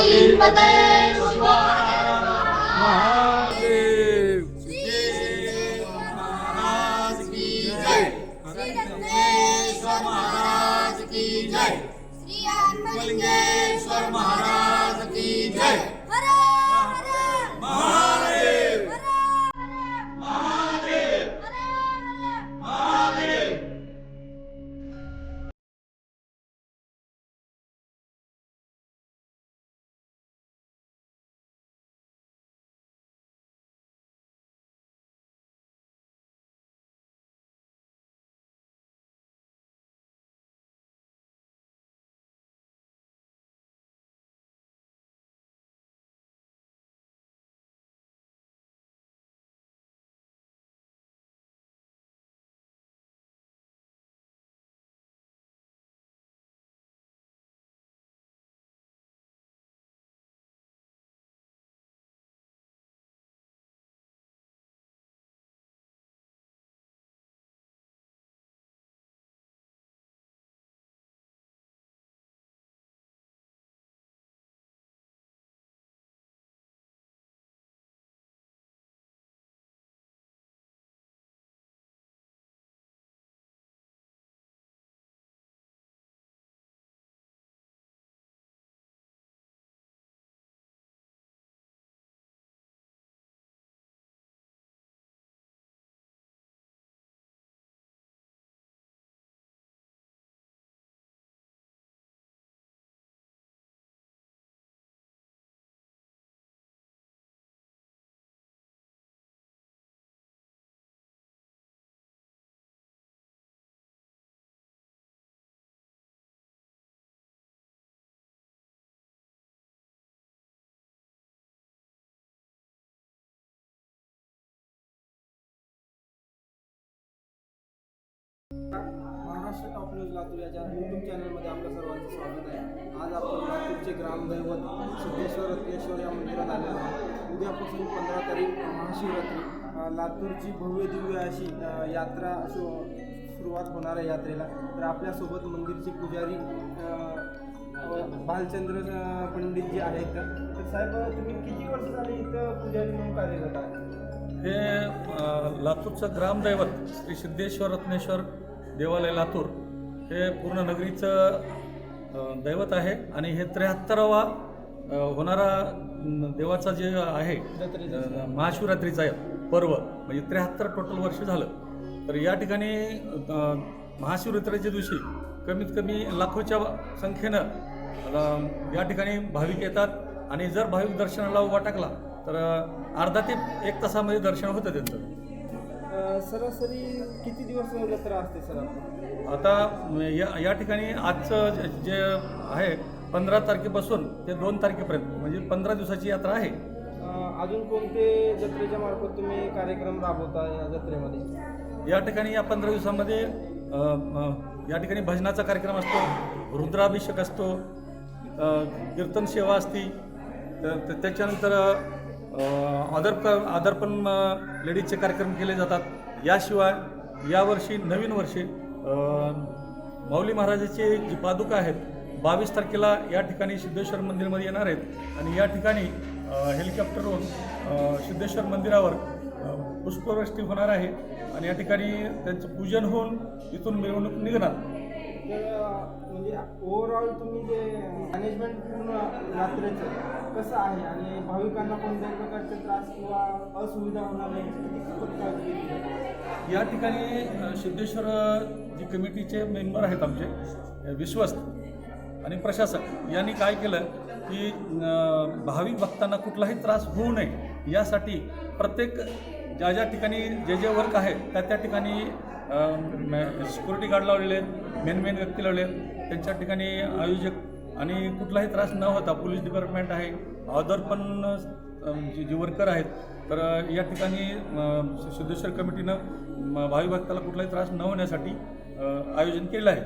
Hey! Maharashtra top news Latur याच्या YouTube चॅनलमध्ये आपलं सर्वांचं स्वागत आहे. आज आपण लातूरचे ग्रामदैवत सिद्धेश्वर रत्नेश्वर या मंदिरात आले आहोत. उद्यापासून पंधरा तारीख महाशिवरात्री. लातूरची भव्य दिव्य अशी यात्रा सु सुरुवात होणार आहे यात्रेला. तर आपल्यासोबत मंदिरचे पुजारी भालचंद्र पंडित जे आहेत. तर साहेब तुम्ही किती वर्ष झाले इथं पुजारी म्हणून कार्यरत आहे हे लातूरचं ग्रामदैवत श्री सिद्धेश्वर रत्नेश्वर देवालय लातूर हे पूर्ण नगरीचं दैवत आहे आणि हे त्र्याहत्तरावा होणारा देवाचा जे आहे महाशिवरात्रीचा पर्व म्हणजे त्र्याहत्तर टोटल वर्ष झालं. तर या ठिकाणी महाशिवरात्रीच्या दिवशी कमीत कमी लाखोच्या संख्येनं या ठिकाणी भाविक येतात आणि जर भाविक दर्शनाला उभा टाकला तर अर्धा ते एक तासामध्ये दर्शन होतं त्यांचं. सरासरी किती दिवस जत्रा असते सर आता या या ठिकाणी आजचं जे- आहे पंधरा तारखेपासून ते दोन तारखेपर्यंत म्हणजे पंधरा दिवसाची यात्रा आहे. अजून कोणते जत्रेच्या मार्फत तुम्ही कार्यक्रम राबवता या जत्रेमध्ये? या ठिकाणी या पंधरा दिवसामध्ये या ठिकाणी भजनाचा कार्यक्रम असतो रुद्राभिषेक असतो कीर्तन सेवा असती तर तर त्याच्यानंतर अदर आदर आदरपण लेडीजचे कार्यक्रम केले जातात. याशिवाय यावर्षी नवीन वर्षी माऊली महाराजाची जी पादुका आहेत बावीस तारखेला या ठिकाणी सिद्धेश्वर मंदिरमध्ये येणार आहेत. आणि या ठिकाणी हेलिकॉप्टरवरून सिद्धेश्वर मंदिरावर पुष्पवृष्टी होणार आहे. आणि या ठिकाणी त्यांचं पूजन होऊन इथून मिरवणूक निघणार. म्हणजे ओव्हरऑल तुम्ही जे मॅनेजमेंट पूर्ण यात्रेचं कसं आहे? आणि भाविकांना कोणत्याही प्रकारचे त्रास किंवा असुविधा होणार नाही या ठिकाणी सिद्धेश्वर जी कमिटीचे मेंबर आहेत आमचे विश्वस्त आणि प्रशासक यांनी काय केलं की भाविक भक्तांना कुठलाही त्रास होऊ नये यासाठी प्रत्येक ज्या ज्या ठिकाणी जे जे वर्क आहे त्या त्या ठिकाणी सिक्युरिटी गार्ड लावलेले आहेत मेन मेन व्यक्ती लावले आहेत त्यांच्या ठिकाणी आयोजक आणि कुठलाही त्रास न होता पोलीस डिपार्टमेंट आहे. अदर पण जी जी वर्कर आहेत तर या ठिकाणी सिद्धेश्वर कमिटीनं भावी भक्ताला कुठलाही त्रास न होण्यासाठी आयोजन केलं आहे.